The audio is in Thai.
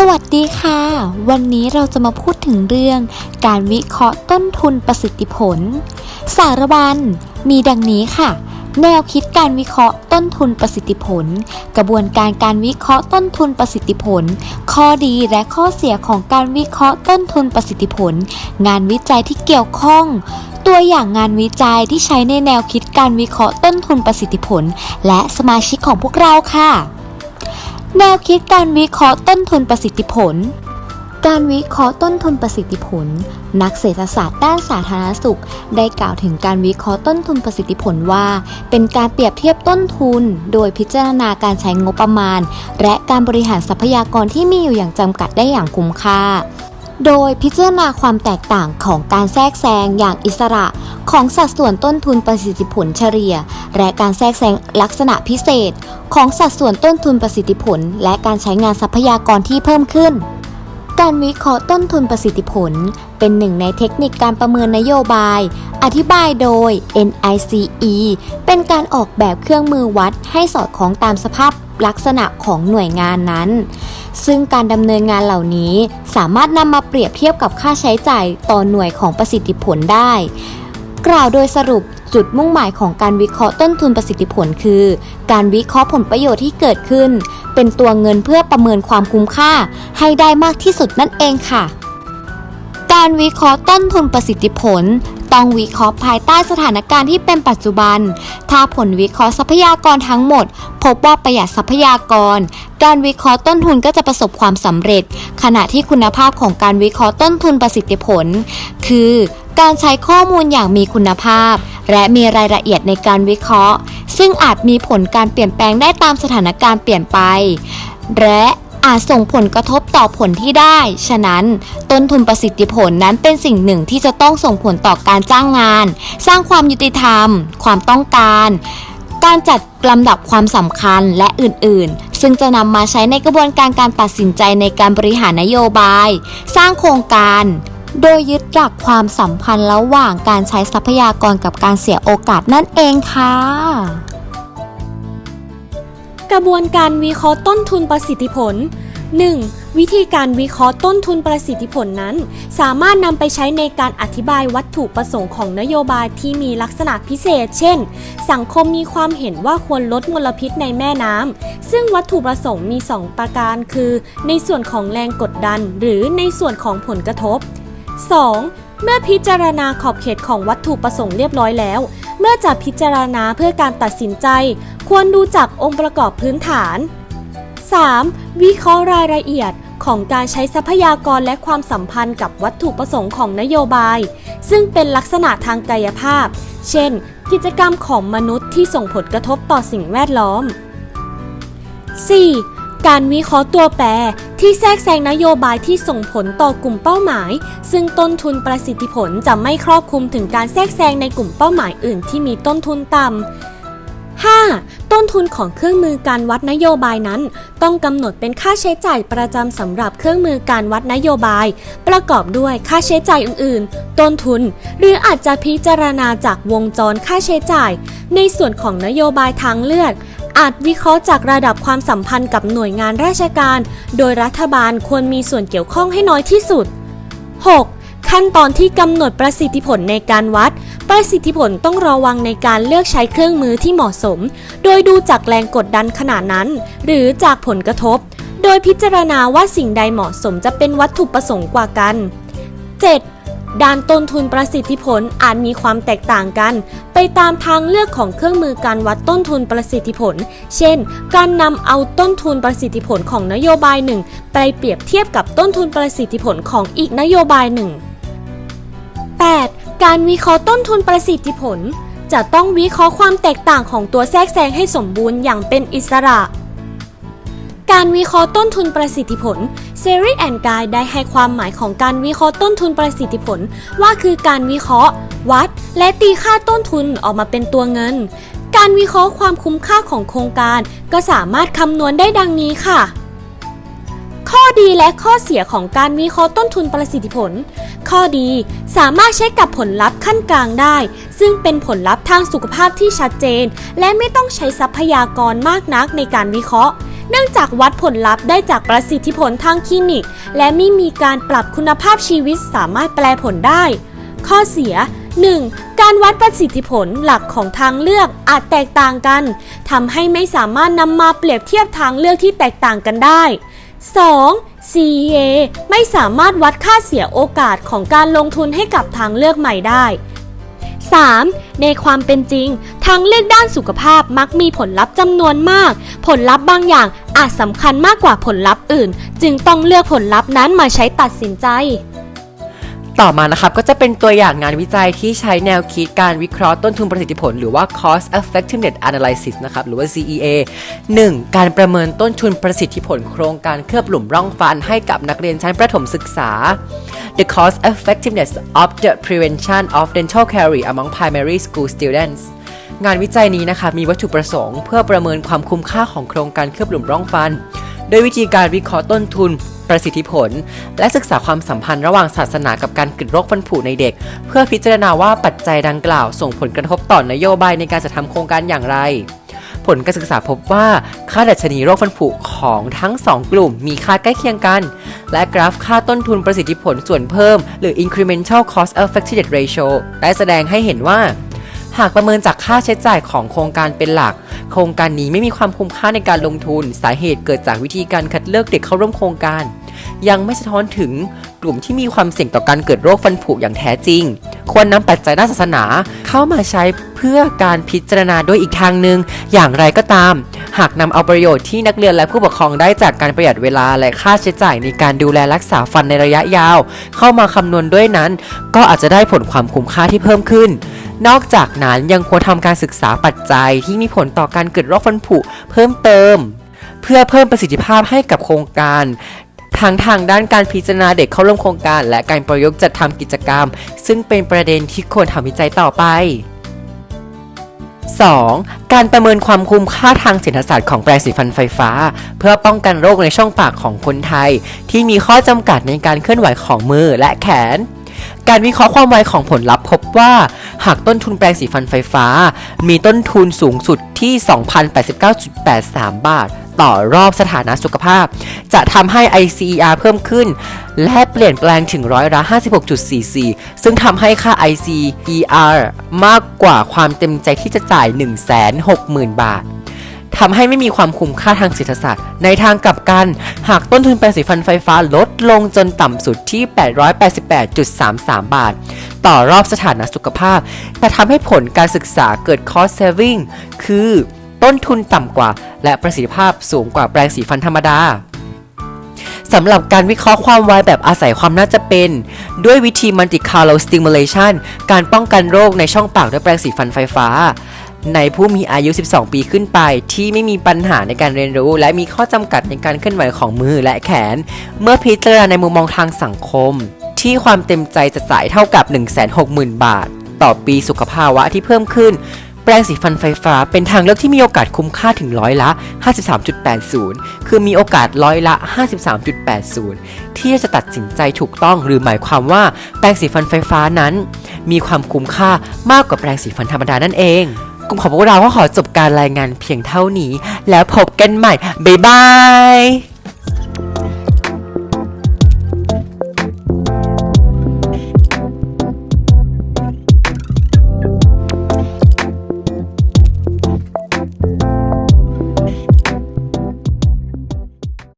สวัสดีค่ะ วันนี้เราจะมาพูดถึงเรื่องการวิเคราะห์ต้นทุนประสิทธิผล สารบัญมีดังนี้ค่ะ แนวคิดการวิเคราะห์ต้นทุนประสิทธิผล กระบวนการการวิเคราะห์ต้นทุนประสิทธิผล ข้อดีและข้อเสียของการวิเคราะห์ต้นทุนประสิทธิผล งานวิจัยที่เกี่ยวข้อง ตัวอย่างงานวิจัยที่ใช้ในแนวคิดการวิเคราะห์ต้นทุนประสิทธิผล และสมาชิกของพวกเราค่ะ แนวคิดการวิเคราะห์ต้นทุนประสิทธิผล การวิเคราะห์ต้นทุนประสิทธิผล นักเศรษฐศาสตร์ด้านสาธารณสุข ได้กล่าวถึงการวิเคราะห์ต้นทุนประสิทธิผลว่า เป็นการเปรียบเทียบต้นทุน โดยพิจารณาการใช้งบประมาณ และการบริหารทรัพยากรที่มีอยู่อย่างจำกัดได้อย่างคุ้มค่า โดยพิจารณาความแตกต่างของการแทรกแซงอย่างอิสระของสัดส่วนต้นทุนประสิทธิผลเฉลี่ย และการแทรกแซงลักษณะพิเศษ ของสัดส่วนต้นทุนประสิทธิผล และการใช้งานทรัพยากรที่เพิ่มขึ้น การวิเคราะห์ต้นทุนประสิทธิผล เป็นหนึ่งในเทคนิคการประเมินนโยบาย อธิบายโดย NICE เป็นการออกแบบเครื่องมือวัดให้สอดคล้องตามสภาพ ลักษณะของหน่วยงานนั้น ซึ่งการดำเนินงานเหล่านี้สามารถนำมาเปรียบเทียบกับค่าใช้จ่ายต่อหน่วยของประสิทธิผลได้ กล่าวโดยสรุปจุดมุ่งหมายของการวิเคราะห์ต้นทุนประสิทธิผลคือ การวิเคราะห์ผลประโยชน์ที่เกิดขึ้น เป็นตัวเงินเพื่อประเมินความคุ้มค่า ให้ได้มากที่สุดนั่นเองค่ะ การวิเคราะห์ต้นทุนประสิทธิผล ต้องวิเคราะห์ภายใต้สถานการณ์ที่เป็นปัจจุบัน ถ้าผลวิเคราะห์ทรัพยากรทั้งหมด พบว่าประหยัดทรัพยากร การวิเคราะห์ต้นทุนก็จะประสบความสำเร็จ ขณะที่คุณภาพของการวิเคราะห์ต้นทุนประสิทธิผล คือการใช้ข้อมูลอย่างมีคุณภาพ และมีรายละเอียดในการวิเคราะห์ ซึ่งอาจมีผลการเปลี่ยนแปลงได้ตามสถานการณ์เปลี่ยนไป และ อาจส่งผลกระทบต่อผลที่ได้ ฉะนั้น ต้นทุนประสิทธิผลนั้นเป็นสิ่งหนึ่งที่จะต้องส่งผลต่อการจ้างงาน สร้างความยุติธรรม ความต้องการ การจัดลำดับความสำคัญและอื่น ๆ ซึ่งจะนำมาใช้ในกระบวนการการตัดสินใจในการบริหารนโยบาย สร้างโครงการโดยยึดหลักความสัมพันธ์ระหว่างการใช้ทรัพยากรกับการเสียโอกาสนั่นเองค่ะ กระบวนการวิเคราะห์ต้นทุนประสิทธิผล 1. วิธีการวิเคราะห์ต้นทุนประสิทธิผลนั้น สามารถนำไปใช้ในการอธิบายวัตถุประสงค์ของนโยบายที่มีลักษณะพิเศษ เช่น สังคมมีความเห็นว่าควรลดมลพิษในแม่น้ำ ซึ่งวัตถุประสงค์มี 2 ประการคือ ในส่วนของแรงกดดัน หรือในส่วนของผลกระทบ 2. เมื่อพิจารณาขอบเขตของวัตถุประสงค์เรียบร้อยแล้ว เมื่อจะพิจารณาเพื่อการตัดสินใจ ควรดูจากองค์ประกอบพื้นฐาน 3. วิเคราะห์รายละเอียดของการใช้ทรัพยากรและความสัมพันธ์กับวัตถุประสงค์ของนโยบาย ซึ่งเป็นลักษณะทางกายภาพ เช่น กิจกรรมของมนุษย์ที่ส่งผลกระทบต่อสิ่งแวดล้อม 4. การวิเคราะห์ตัวแปรที่แทรกแซงนโยบายที่ส่งผลต่อกลุ่มเป้าหมาย ซึ่งต้นทุนประสิทธิผลจะไม่ครอบคลุมถึงการแทรกแซงในกลุ่มเป้าหมายอื่นที่มีต้นทุนต่ำ 5. ต้นทุนของเครื่องมือการวัดนโยบายนั้น ต้องกำหนดเป็นค่าใช้จ่ายประจำสำหรับเครื่องมือการวัดนโยบาย ประกอบด้วยค่าใช้จ่ายอื่น ๆ ต้นทุน หรืออาจจะพิจารณาจากวงจรค่าใช้จ่าย ในส่วนของนโยบายทางเลือกอาจวิเคราะห์จากระดับความสัมพันธ์กับหน่วยงานราชการ โดยรัฐบาลควรมีส่วนเกี่ยวข้องให้น้อยที่สุด 6. ขั้นตอนที่กำหนดประสิทธิผลในการวัด ประสิทธิผลต้องระวังในการเลือกใช้เครื่องมือที่เหมาะสม โดยดูจากแรงกดดันขนาดนั้น หรือจากผลกระทบ โดยพิจารณาว่าสิ่งใดเหมาะสมจะเป็นวัตถุประสงค์กว่ากัน 7. ด้านต้นทุนประสิทธิผลอาจมีความแตกต่างกัน ไปตามทางเลือกของเครื่องมือการวัดต้นทุนประสิทธิผล เช่น การนำเอาต้นทุนประสิทธิผลของนโยบายหนึ่งไปเปรียบเทียบกับต้นทุนประสิทธิผลของอีกนโยบายหนึ่ง การวิเคราะห์ต้นทุนประสิทธิผล จะต้องวิเคราะห์ความแตกต่างของตัวแทรกแซงให้สมบูรณ์อย่างเป็นอิสระ การวิเคราะห์ต้นทุนประสิทธิผลเซรีแอนกายได้ให้ความหมายของการวิเคราะห์ต้นทุนประสิทธิผล ว่าคือการวิเคราะห์ วัด และตีค่าต้นทุนออกมาเป็นตัวเงิน การวิเคราะห์ความคุ้มค่าของโครงการ ก็สามารถคำนวณได้ดังนี้ค่ะข้อดีและข้อเสียของการวิเคราะห์ต้นทุนประสิทธิผล ข้อดี สามารถใช้กับผลลัพธ์ขั้นกลางได้ ซึ่งเป็นผลลัพธ์ทางสุขภาพที่ชัดเจน และไม่ต้องใช้ทรัพยากรมากนักในการวิเคราะห์ เนื่องจากวัดผลลัพธ์ได้จากประสิทธิผลทางคลินิก และไม่มีการปรับคุณภาพชีวิตสามารถแปลผลได้ ข้อเสีย 1. การวัดประสิทธิผลหลักของทางเลือกอาจแตกต่างกันทำให้ไม่สามารถนำมาเปรียบเทียบทางเลือกที่แตกต่างกันได้ 2. CEA ไม่สามารถวัดค่าเสียโอกาสของการลงทุนให้กับทางเลือกใหม่ได้ 3. ในความเป็นจริง ทางเลือกด้านสุขภาพมักมีผลลัพธ์จำนวนมาก ผลลัพธ์บางอย่างอาจสำคัญมากกว่าผลลัพธ์อื่น จึงต้องเลือกผลลัพธ์นั้นมาใช้ตัดสินใจ ต่อมานะครับก็จะเป็นตัวอย่างงานวิจัยที่ใช้แนวคิดการวิเคราะห์ต้นทุนประสิทธิผล หรือว่า cost effectiveness analysis นะครับหรือว่า CEA 1. การประเมินต้นทุนประสิทธิผลโครงการเคลือบหลุมร่องฟันให้กับนักเรียนชั้นประถมศึกษา The cost effectiveness of the prevention of dental caries among primary school students งานวิจัยนี้นะคะมีวัตถุประสงค์ เพื่อประเมินความคุ้มค่าของโครงการเคลือบหลุมร่องฟัน โดยวิธีการวิเคราะห์ต้นทุน ประสิทธิผล และศึกษาความสัมพันธ์ระหว่างศาสนากับการเกิดโรคฟันผุในเด็ก เพื่อพิจารณาว่าปัจจัยดังกล่าว ส่งผลกระทบต่อนโยบายในการจัดทำโครงการอย่างไร ผลการศึกษาพบว่าค่าดัชนีโรคฟันผุของทั้ง 2 กลุ่ม มีค่าใกล้เคียงกัน และกราฟค่าต้นทุนประสิทธิผลส่วนเพิ่ม หรือ incremental cost effectiveness ratio ได้แสดงให้เห็นว่า หากประเมินจากค่าใช้จ่ายของโครงการเป็นหลัก โครงการนี้ไม่มีความคุ้มค่าในการลงทุน สาเหตุเกิดจากวิธีการคัดเลือกเด็กเข้าร่วมโครงการ ยังไม่สะท้อนถึงกลุ่มที่มีความเสี่ยงต่อการเกิดโรคฟันผุอย่างแท้จริง ควรนำปัจจัยด้านศาสนาเข้ามาใช้เพื่อการพิจารณาด้วยอีกทางหนึ่งอย่างไรก็ตาม หากนำเอาประโยชน์ที่นักเรียนและผู้ปกครองได้จากการประหยัดเวลาและค่าใช้จ่ายในการดูแลรักษาฟันในระยะยาว เข้ามาคำนวณด้วยนั้น ก็อาจจะได้ผลความคุ้มค่าที่เพิ่มขึ้นนอกจากนั้นยังควรทำการศึกษาปัจจัยที่มีผลต่อการเกิดโรคฟันผุเพิ่มเติม เพื่อเพิ่มประสิทธิภาพให้กับโครงการ ทั้งทางด้านการพิจารณาเด็กเข้าร่วมโครงการ และการประยุกต์จัดทำกิจกรรม ซึ่งเป็นประเด็นที่ควรทำวิจัยต่อไป 2. การประเมินความคุ้มค่าทางเศรษฐศาสตร์ของแปรงสีฟันไฟฟ้า เพื่อป้องกันโรคในช่องปากของคนไทย ที่มีข้อจำกัดในการเคลื่อนไหวของมือและแขน การวิเคราะห์ความไวของผลลัพธ์พบว่า หากต้นทุนแปรงสีฟันไฟฟ้า มีต้นทุนสูงสุดที่ 2,089.83 บาท ต่อรอบสถานะสุขภาพ จะทำให้ ICER เพิ่มขึ้น และเปลี่ยนแปลงถึงร้อยละ56.44 ซึ่งทำให้ค่า ICER มากกว่าความเต็มใจที่จะจ่าย 160,000 บาททำให้ไม่มีความคุ้มค่าทางเศรษฐศาสตร์ ในทางกลับกัน หากต้นทุนแปรงสีฟันไฟฟ้าลดลงจนต่ำสุดที่ 888.33 บาท ต่อรอบสถานะสุขภาพ แต่ทำให้ผลการศึกษาเกิด cost saving คือ ต้นทุนต่ำกว่า และประสิทธิภาพสูงกว่าแปรงสีฟันธรรมดาสำหรับการวิเคราะห์ความไวแบบอาศัยความน่าจะเป็น ด้วยวิธี multi color stimulation การป้องกันโรคในช่องปากด้วยแปรงสีฟันไฟฟ้า ในผู้มีอายุ 12 ปีขึ้นไป ที่ไม่มีปัญหาในการเรียนรู้ และมีข้อจำกัดในการเคลื่อนไหวของมือและแขน เมื่อพิจารณาในมุมมองทางสังคม ที่ความเต็มใจจะจ่ายเท่ากับ 160,000 บาท ต่อปีสุขภาวะที่เพิ่มขึ้น แปรงสีฟันไฟฟ้าเป็นทางเลือกที่มีโอกาสคุ้มค่าถึงร้อยละ 53.80 คือมีโอกาสร้อยละ 53.80 ที่จะตัดสินใจถูกต้องหรือหมายความว่าแปรงสีฟันไฟฟ้านั้น มีความคุ้มค่ามากกว่าแปรงสีฟันธรรมดานั่นเองกลุ่มของพวกเราก็ขอจบการรายงานเพียงเท่านี้ แล้วพบกันใหม่ บ๊ายบาย